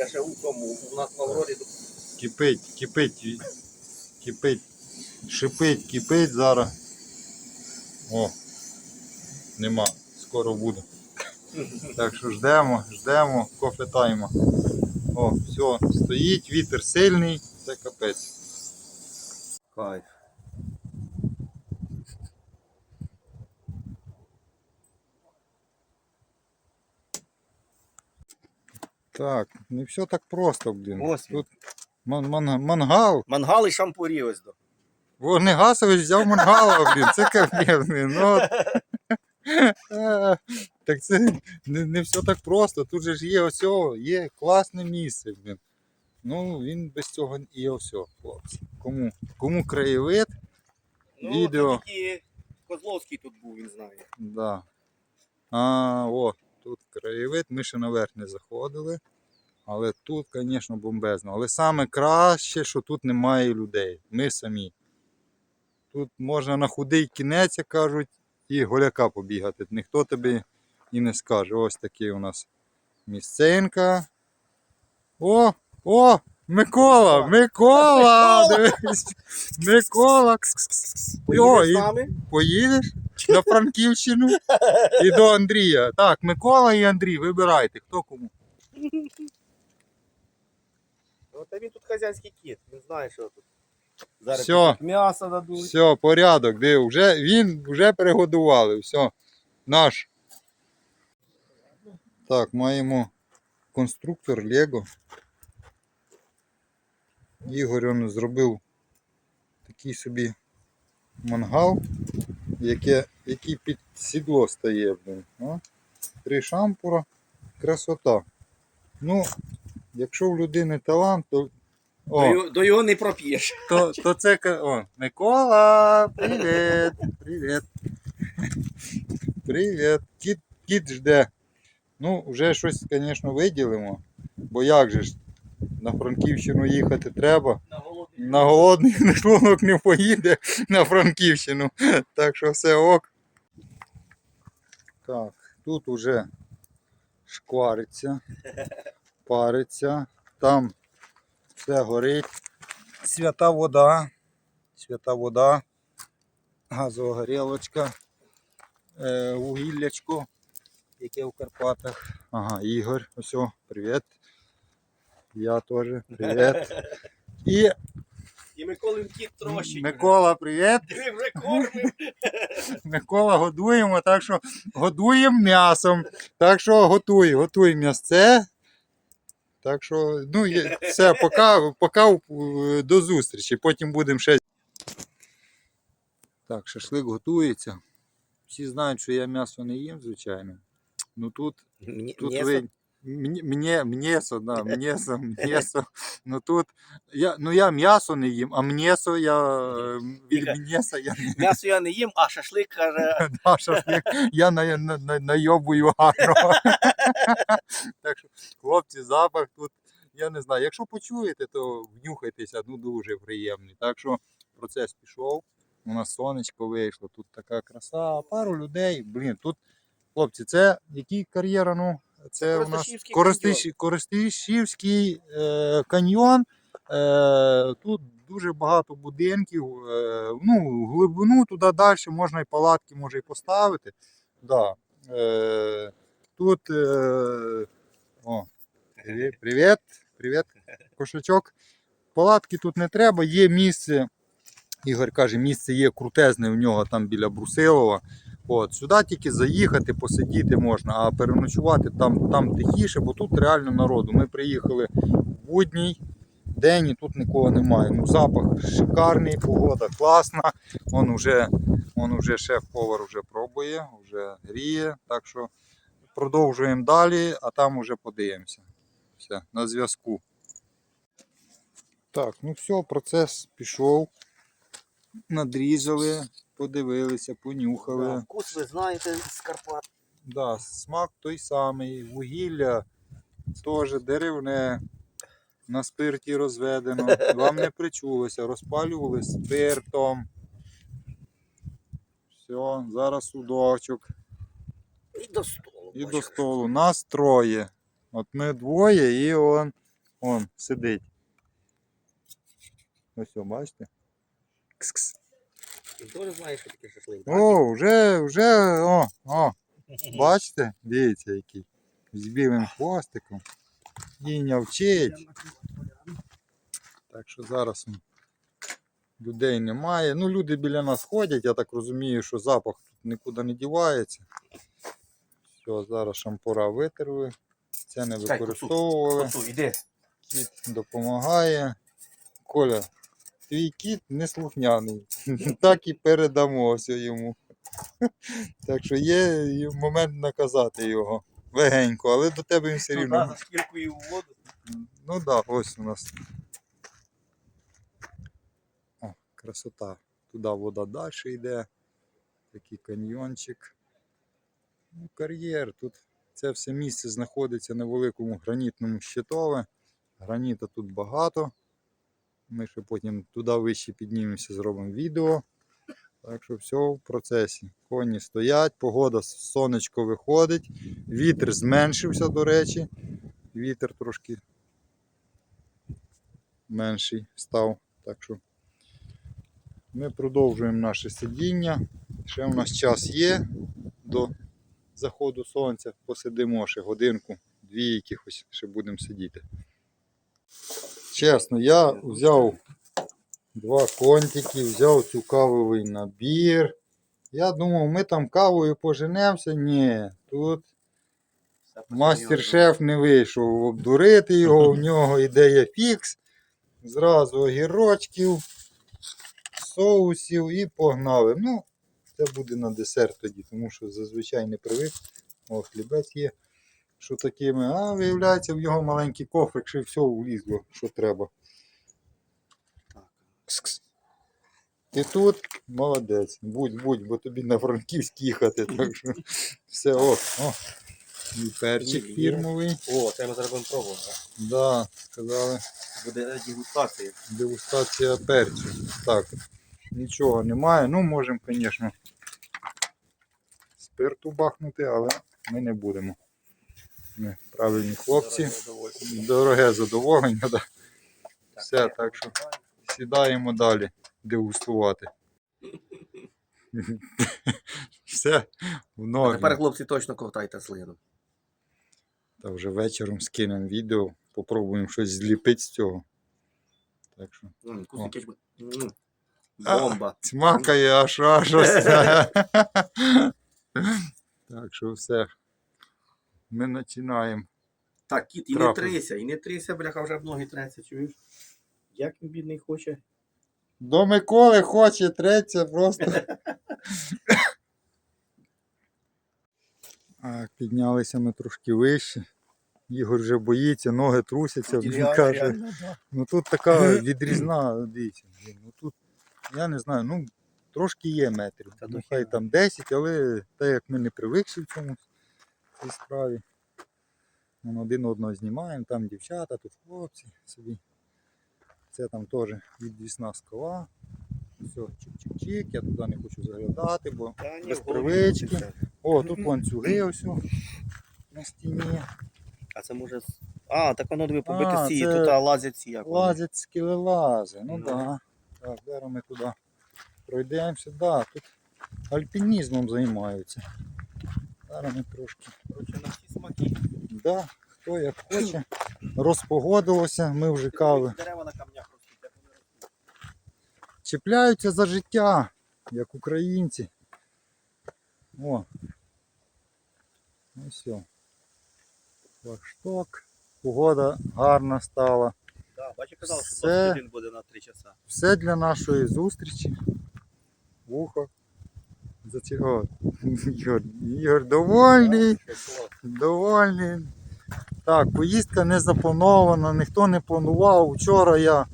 Я ще у тому, у нас в Аврорі Кипить, кипить, кипить, шипить, кипить зараз. О, нема, скоро буде. Так що ждемо, ждемо, кофе тайма. О, все, стоїть, вітер сильний, це капець. Кайф. Так, не все так просто, блін. Ось він. Тут ман- ман- мангал. Мангал і шампурі ось до. Вогнегасович взяв мангала, блін, це капець. Ну, от. Е, так це не, не все так просто. Тут же ж є ось, є класне місце, блін. Ну, він без цього і ось, хлопці. Кому, кому краєвид, Відео. Ну, тільки Козловський тут був, він знає. да. А, о, тут краєвид, ми ще наверх не заходили. Але тут, звісно, бомбезно. Але саме краще, що тут немає людей. Ми самі. Тут можна на худий кінець, як кажуть, і голяка побігати. Ніхто тобі і не скаже. Ось такий у нас місцинка. О! О! Микола! Микола! Дивись! Микола! О, і- Поїдеш на Франківщину і до Андрія. Так, Микола і Андрій, вибирайте, хто кому. Ну, та він тут хазяйський кіт, він знає, що тут. Зараз Всьо. м'ясо дадуть. Все, порядок, диv, вже, він вже пригодували, все, наш. Так, маємо конструктор Лего. Ігор он зробив такий собі мангал, яке, який під сідло стає. Блин. А? Три шампура, красота. Ну, якщо в людини талант, то. До, О, його, до його не проп'єш. то, то це о, Микола, привіт, привіт. Привіт. Кіт, кіт жде. Ну, вже щось, звісно, виділимо. Бо як же ж на Франківщину їхати треба. На голодний. На шлунок не поїде на Франківщину. Так що все ок. Так, тут уже шквариться, париться, там все горить. Свята вода, свята вода, газова горілочка, е, вугіллячко, яке в Карпатах. Ага, Ігор, ось, привіт. Я теж, привіт. І І Миколин кіт трощить. Микола, привіт. Микола годуємо, так що годуємо м'ясом. Так що готуй, готуй м'ясце. Так що, ну, все, поки, поки е, до зустрічі. Потім будемо ще. Так, шашлик готується. Всі знають, що я м'ясо не їм, звичайно. Ну тут Мені- Тут ви мені, мені, м'єсо, да, м'єсо, м'єсо. Ну тут я, ну я м'ясо не їм, а м'єсо я від м'єса я не М'ясо я не їм, а шашлик каже. да, шашлик, я на, на, на, найобую гарно. так що, хлопці, запах тут, я не знаю. Якщо почуєте, то внюхайтеся, ну дуже приємний. Так що процес пішов. У нас сонечко вийшло, тут така краса, пару людей. Блін, тут, хлопці, це який кар'єра, ну? Це у нас Коростишівський Коростишівський е, каньйон. Е, тут дуже багато будинків. Е, ну, глибину туди далі можна і палатки може і поставити. Да. Е, тут е, о, привіт, привіт, кошачок. Палатки тут не треба, є місце. Ігор каже, місце є крутезне в нього там біля Брусилова. От, сюди тільки заїхати, посидіти можна, а переночувати там, там тихіше, бо тут реально народу. Ми приїхали в будній день і тут нікого немає. Ну, запах шикарний, погода класна. Он вже, он вже шеф-повар вже пробує, вже гріє. Так що продовжуємо далі, а там вже подивимося. Все, на зв'язку. Так, ну все, процес пішов. Надрізали, подивилися, понюхали. Да, Вкус ви знаєте з Карпат. Да, смак той самий, вугілля теж деревне, на спирті розведено. Вам не причулося, розпалювали спиртом. Все, зараз судочок І до столу. і до столу. Нас троє. От ми двоє і он Он сидить. Ось, бачите? Кс-кс. Ти теж знаєш, що таке шашлик? О, вже, вже, о, о, бачите? Дивіться, який. З білим хвостиком. Їня вчить. Так що зараз м, людей немає. Ну, люди біля нас ходять, я так розумію, що запах тут нікуди не дівається. Все, зараз шампура витерли. Це не Чекай, використовували. Іди. Кіт допомагає. Коля, твій кіт неслухняний. Так і передамо все йому. Так що є момент наказати його. Легенько, але до тебе він все рівно. за шкіркою воду. Ну так, да, ось у нас. О, красота. Туди вода далі йде. Такий каньйончик. Ну, кар'єр. Тут це все місце знаходиться на великому гранітному щитове. Граніта тут багато. Ми ще потім туди вище піднімемося, зробимо відео. Так що все в процесі. Коні стоять, погода, сонечко виходить. Вітер зменшився, до речі. Вітер трошки менший став. Так що ми продовжуємо наше сидіння. Ще у нас час є до заходу сонця. Посидимо ще годинку, дві якихось ще будемо сидіти. Чесно, я взяв два контики, взяв цю кавовий набір. Я думав, ми там кавою поженемося. Ні, тут Мастер-шеф не вийшов обдурити його, в нього ідея фікс. Зразу огірочків, соусів і погнали. Ну, це буде на десерт тоді, тому що зазвичай не привик. О, хлібець є. Що такими, а виявляється, в його маленький кофрик ще все влізло, що треба. Кс-кс. Ти тут молодець. Будь, будь, бо тобі на Франківськ їхати. Так що все, о, о. І перчик Є. фірмовий. О, це ми зараз будемо пробувати. Да, сказали, Буде дегустація. дегустація перцю. Так, нічого немає. Ну, можемо, звісно, спирту бахнути, але ми не будемо. Ми правильні хлопці. Дороге задоволення. Да. Все, так що сідаємо далі дегустувати. Все в А тепер, хлопці, точно ковтайте слину. Та вже вечором скинемо відео, попробуємо щось зліпити з цього. Так що. М, А. Бомба. Смакає аж аж. Так що все. Ми починаємо. Так, кіт, і не трися, і не трися, бляха, вже ноги треться, чуєш? Як він бідний хоче? До Миколи хоче треться просто. А, піднялися ми трошки вище. Ігор вже боїться, ноги трусяться. Він Реально, каже, реально, да. ну тут така відрізна, дивіться, блін, ну тут, я не знаю, ну трошки є метрів. Та ну хай там 10, але так як ми не привикші в цьому в цій справі. Вон один одного знімаємо, там дівчата, тут хлопці собі. Це там теж відвісна скала. Все, чик-чик-чик, я туди не хочу заглядати, бо Та без привички. о, тут ланцюги ось на стіні. А це може. А, так воно диви побити А, з це тут а, лазять ці як. вони. Лазять скелелази, ну Ну. так. Да. Так, зараз ми туди пройдемося. Да, тут альпінізмом займаються. Зараз ми трошки. Короче, на всі смаки. Да, хто як хоче. Розпогодилося, ми вже кави. Дерева на камнях ростуть. Чіпляються за життя, як українці. О. Ну все. Флагшток. Погода гарна стала. Да, бачиш, казав, що Все. 21 буде на 3 часа. Все для нашої зустрічі. Вухо. Заці... О, Ігор, Ігор довольний, довольний. Так, поїздка не запланована, ніхто не планував. Вчора я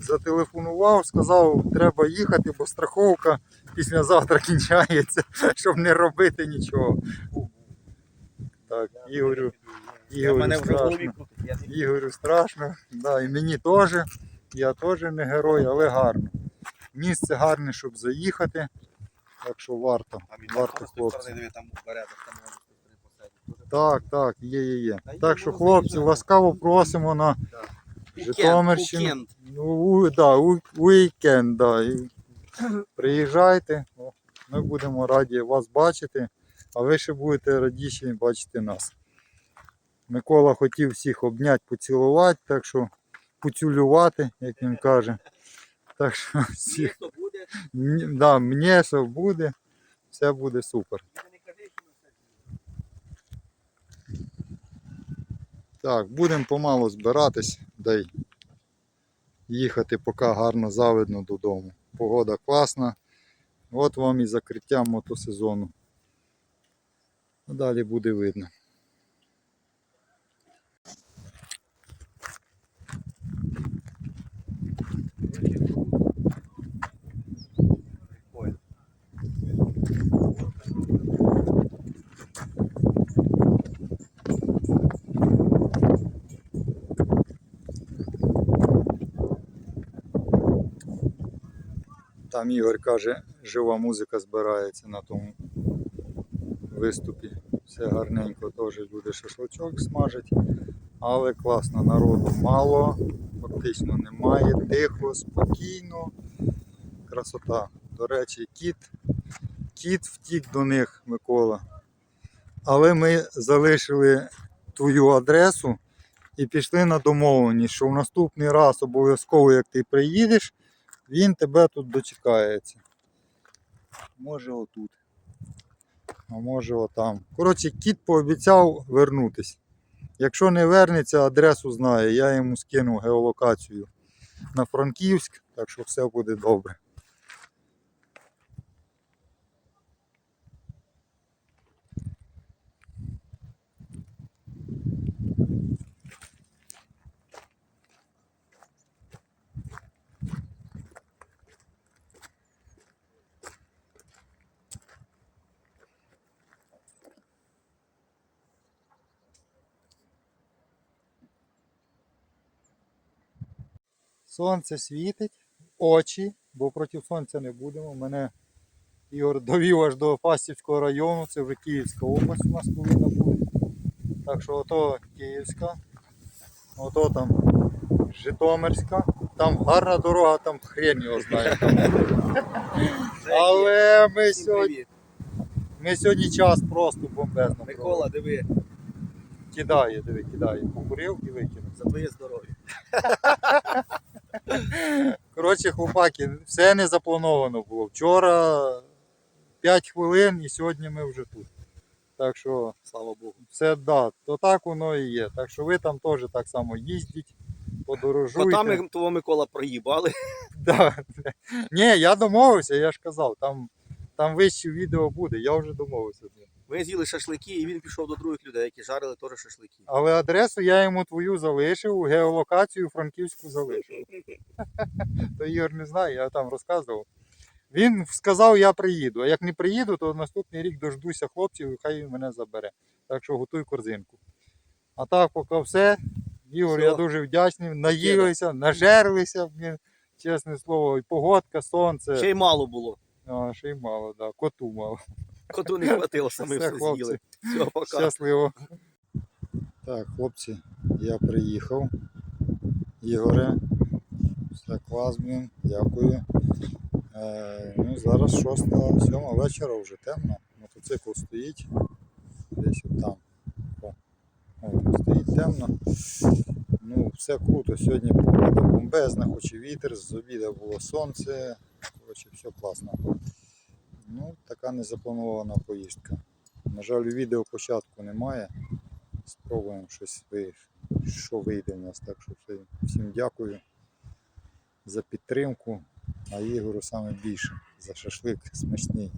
зателефонував, сказав, треба їхати, бо страховка післязавтра кінчається, щоб не робити нічого. Так, Ігорю, Ігорю страшно. Ігорю страшно, да, і мені теж. Я теж не герой, але гарно. Місце гарне, щоб заїхати. Так що варто. Варто, хлопці. Так, так, є, є, є. Та Так що, хлопці, ласкаво просимо на. Житомирщину. Ну, да, уікенд, да. Приїжджайте, ми будемо раді вас бачити, а ви ще будете радіші бачити нас. Микола хотів всіх обняти, поцілувати, так що поцюлювати, як він каже. Так що всіх, Да, м'ясо буде, все буде супер. що Так, будемо помалу збиратись, да й їхати, поки гарно завидно додому. Погода класна. От вам і закриття мотосезону. Далі буде видно. Там Ігор каже, жива музика збирається на тому виступі. Все гарненько, теж люди шашличок смажать. Але класно, народу мало, фактично немає, тихо, спокійно. Красота. До речі, кіт, кіт втік до них, Микола. Але ми залишили твою адресу і пішли на домовленість, що в наступний раз обов'язково, як ти приїдеш, він тебе тут дочекається. Може отут. А може отам. Коротше, кіт пообіцяв вернутись. Якщо не вернеться, адресу знає. Я йому скину геолокацію на Франківськ, так що все буде добре. Сонце світить, очі, бо проти сонця не будемо. Мене Ігор довів аж до Фастівського району, це вже Київська область у нас повинна бути. Так що ото Київська, ото там Житомирська, там гарна дорога, там хрен його знає. Але ми сьогодні, ми сьогодні час просто бомбезно. Микола, диви. Кидає, диви, кидає. Покурив і викинув. за твоє здоров'я. Коротше, хлопаки, все не заплановано було. Вчора 5 хвилин і сьогодні ми вже тут. Так що, Слава Богу. все да, то так воно і є. Так що ви там теж так само їздіть, подорожуйте. Котами того Микола проїбали. Да. Ні, я домовився, я ж казав, там, там вище відео буде, я вже домовився з ним. Ми з'їли шашлики, і він пішов до других людей, які жарили теж шашлики. Але адресу я йому твою залишив, геолокацію франківську залишив. То Ігор не знає, я там розказував. Він сказав, я приїду. А як не приїду, то наступний рік дождуся хлопців і хай він мене забере. Так що готуй корзинку. А так, поки все. Ігор, я дуже вдячний. Наїлися, нажерлися, чесне слово, і погодка, сонце. Ще й мало було. А, ще й мало, да. коту мало. Коту не хватило, самі Все, все з'їли. Все, пока. Щасливо. Так, хлопці, я приїхав. Ігоре. Все клас, блін, дякую. Е, ну, зараз 6 сьома вечора вже темно. Мотоцикл стоїть. Десь от там. О, о, стоїть темно. Ну, все круто. Сьогодні погода бомбезна, хоч і вітер, з обіду було сонце. Коротше, все класно. Ну, така незапланована поїздка. На жаль, відео початку немає. Спробуємо щось що вийде в нас. Так що всім дякую за підтримку, а Ігору саме більше за шашлик смачний.